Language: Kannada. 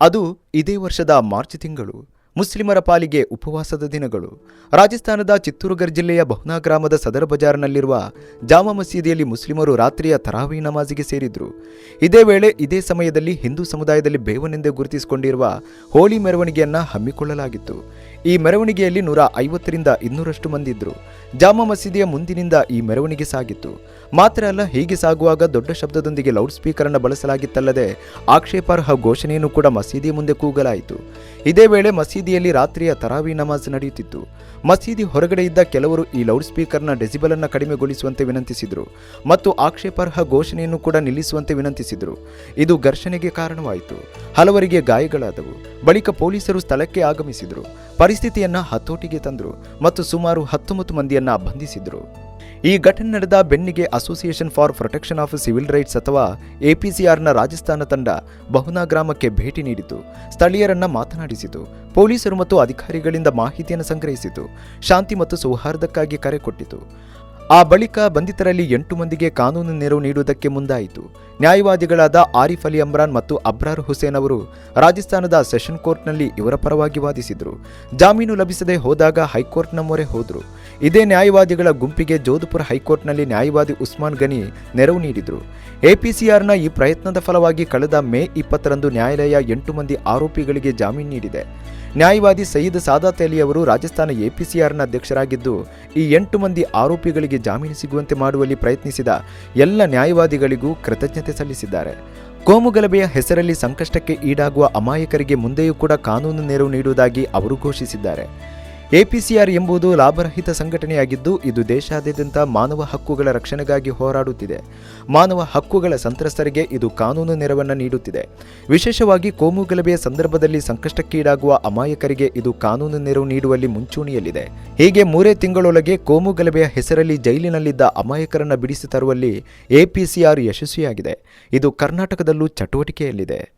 ಅದು ಇದೇ ವರ್ಷದ ಮಾರ್ಚ್ ತಿಂಗಳು, ಮುಸ್ಲಿಮರ ಪಾಲಿಗೆ ಉಪವಾಸದ ದಿನಗಳು. ರಾಜಸ್ಥಾನದ ಚಿತ್ತೂರುಗರ್ ಜಿಲ್ಲೆಯ ಬಹುನಾ ಗ್ರಾಮದ ಸದರ್ ಬಜಾರ್ನಲ್ಲಿರುವ ಜಾಮಾ ಮಸೀದಿಯಲ್ಲಿ ಮುಸ್ಲಿಮರು ರಾತ್ರಿಯ ತರಾವಿ ನಮಾಜಿಗೆ ಸೇರಿದ್ರು. ಇದೇ ವೇಳೆ ಇದೇ ಸಮಯದಲ್ಲಿ ಹಿಂದೂ ಸಮುದಾಯದಲ್ಲಿ ಬೇವನೆಂದೇ ಗುರುತಿಸಿಕೊಂಡಿರುವ ಹೋಳಿ ಮೆರವಣಿಗೆಯನ್ನ ಹಮ್ಮಿಕೊಳ್ಳಲಾಗಿತ್ತು. ಈ ಮೆರವಣಿಗೆಯಲ್ಲಿ ನೂರ ಐವತ್ತರಿಂದ ಇನ್ನೂರಷ್ಟು ಮಂದಿ ಇದ್ರು. ಜಾಮಾ ಮಸೀದಿಯ ಮುಂದಿನಿಂದ ಈ ಮೆರವಣಿಗೆ ಸಾಗಿತ್ತು. ಮಾತ್ರ ಅಲ್ಲ, ಹೀಗೆ ಸಾಗುವಾಗ ದೊಡ್ಡ ಶಬ್ದದೊಂದಿಗೆ ಲೌಡ್ ಸ್ಪೀಕರ್ ಅನ್ನು ಬಳಸಲಾಗಿತ್ತಲ್ಲದೆ ಆಕ್ಷೇಪಾರ್ಹ ಘೋಷಣೆಯನ್ನು ಕೂಡ ಮಸೀದಿಯ ಮುಂದೆ ಕೂಗಲಾಯಿತು. ಇದೇ ವೇಳೆ ಮಸೀದಿಯಲ್ಲಿ ರಾತ್ರಿಯ ತರಾವಿ ನಮಾಜ್ ನಡೆಯುತ್ತಿತ್ತು. ಮಸೀದಿ ಹೊರಗಡೆ ಇದ್ದ ಕೆಲವರು ಈ ಲೌಡ್ ಸ್ಪೀಕರ್ನ ಡೆಸಿಬಲ್ ಅನ್ನು ಕಡಿಮೆಗೊಳಿಸುವಂತೆ ವಿನಂತಿಸಿದರು ಮತ್ತು ಆಕ್ಷೇಪಾರ್ಹ ಘೋಷಣೆಯನ್ನು ಕೂಡ ನಿಲ್ಲಿಸುವಂತೆ ವಿನಂತಿಸಿದರು. ಇದು ಘರ್ಷಣೆಗೆ ಕಾರಣವಾಯಿತು. ಹಲವರಿಗೆ ಗಾಯಗಳಾದವು. ಬಳಿಕ ಪೊಲೀಸರು ಸ್ಥಳಕ್ಕೆ ಆಗಮಿಸಿದರು. ಪರಿಸ್ಥಿತಿಯನ್ನ ಹತೋಟಿಗೆ ತಂದರು ಮತ್ತು ಸುಮಾರು ಹತ್ತೊಂಬತ್ತು ಮಂದಿಯನ್ನು ಬಂಧಿಸಿದರು. ಈ ಘಟನೆ ನಡೆದ ಬೆನ್ನಿಗೆ association for protection of civil rights ಅಥವಾ ಎಪಿಸಿಆರ್ನ ರಾಜಸ್ಥಾನ ತಂಡ ಬಹುನಾ ಗ್ರಾಮಕ್ಕೆ ಭೇಟಿ ನೀಡಿತು. ಸ್ಥಳೀಯರನ್ನ ಮಾತನಾಡಿಸಿತು. ಪೊಲೀಸರು ಮತ್ತು ಅಧಿಕಾರಿಗಳಿಂದ ಮಾಹಿತಿಯನ್ನು ಸಂಗ್ರಹಿಸಿತು. ಶಾಂತಿ ಮತ್ತು ಸೌಹಾರ್ದಕ್ಕಾಗಿ ಕರೆ ಕೊಟ್ಟಿತು. ಆ ಬಳಿಕ ಬಂಧಿತರಲ್ಲಿ ಎಂಟು ಮಂದಿಗೆ ಕಾನೂನು ನೆರವು ನೀಡುವುದಕ್ಕೆ ಮುಂದಾಯಿತು. ನ್ಯಾಯವಾದಿಗಳಾದ ಆರಿಫ್ ಅಲಿ ಅಮ್ರಾನ್ ಮತ್ತು ಅಬ್ರಾರ್ ಹುಸೇನ್ ಅವರು ರಾಜಸ್ಥಾನದ ಸೆಷನ್ ಕೋರ್ಟ್ನಲ್ಲಿ ಇವರ ಪರವಾಗಿ ವಾದಿಸಿದರು. ಜಾಮೀನು ಲಭಿಸದೆ ಹೋದಾಗ ಹೈಕೋರ್ಟ್ನ ಮೊರೆ ಹೋದರು. ಇದೇ ನ್ಯಾಯವಾದಿಗಳ ಗುಂಪಿಗೆ ಜೋಧಪುರ ಹೈಕೋರ್ಟ್ನಲ್ಲಿ ನ್ಯಾಯವಾದಿ ಉಸ್ಮಾನ್ ಗನಿ ನೆರವು ನೀಡಿದರು. ಎಪಿಸಿಆರ್ನ ಈ ಪ್ರಯತ್ನದ ಫಲವಾಗಿ ಕಳೆದ ಮೇ ಇಪ್ಪತ್ತರಂದು ನ್ಯಾಯಾಲಯ ಎಂಟು ಮಂದಿ ಆರೋಪಿಗಳಿಗೆ ಜಾಮೀನು ನೀಡಿದೆ. ನ್ಯಾಯವಾದಿ ಸಯೀದ್ ಸಾದಾತ್ ಅಲಿ ಅವರು ರಾಜಸ್ಥಾನ ಎಪಿಸಿಆರ್ನ ಅಧ್ಯಕ್ಷರಾಗಿದ್ದು, ಈ ಎಂಟು ಮಂದಿ ಆರೋಪಿಗಳಿಗೆ ಜಾಮೀನು ಸಿಗುವಂತೆ ಮಾಡುವಲ್ಲಿ ಪ್ರಯತ್ನಿಸಿದ ಎಲ್ಲ ನ್ಯಾಯವಾದಿಗಳಿಗೂ ಕೃತಜ್ಞತೆ ಸಲ್ಲಿಸಿದ್ದಾರೆ. ಕೋಮುಗಲಭೆಯ ಹೆಸರಲ್ಲಿ ಸಂಕಷ್ಟಕ್ಕೆ ಈಡಾಗುವ ಅಮಾಯಕರಿಗೆ ಮುಂದೆಯೂ ಕೂಡ ಕಾನೂನು ನೆರವು ನೀಡುವುದಾಗಿ ಅವರು ಘೋಷಿಸಿದ್ದಾರೆ. ಎಪಿಸಿಆರ್ ಎಂಬುದು ಲಾಭರಹಿತ ಸಂಘಟನೆಯಾಗಿದ್ದು, ಇದು ದೇಶಾದ್ಯಂತ ಮಾನವ ಹಕ್ಕುಗಳ ರಕ್ಷಣೆಗಾಗಿ ಹೋರಾಡುತ್ತಿದೆ. ಮಾನವ ಹಕ್ಕುಗಳ ಸಂತ್ರಸ್ತರಿಗೆ ಇದು ಕಾನೂನು ನೆರವನ್ನು ನೀಡುತ್ತಿದೆ. ವಿಶೇಷವಾಗಿ ಕೋಮು ಗಲಭೆಯ ಸಂದರ್ಭದಲ್ಲಿ ಸಂಕಷ್ಟಕ್ಕೀಡಾಗುವ ಅಮಾಯಕರಿಗೆ ಇದು ಕಾನೂನು ನೆರವು ನೀಡುವಲ್ಲಿ ಮುಂಚೂಣಿಯಲ್ಲಿದೆ. ಹೀಗೆ ಮೂರೇ ತಿಂಗಳೊಳಗೆ ಕೋಮು ಗಲಭೆಯ ಹೆಸರಲ್ಲಿ ಜೈಲಿನಲ್ಲಿದ್ದ ಅಮಾಯಕರನ್ನು ಬಿಡಿಸಿ ತರುವಲ್ಲಿ ಎಪಿಸಿಆರ್ ಯಶಸ್ವಿಯಾಗಿದೆ. ಇದು ಕರ್ನಾಟಕದಲ್ಲೂ ಚಟುವಟಿಕೆಯಲ್ಲಿದೆ.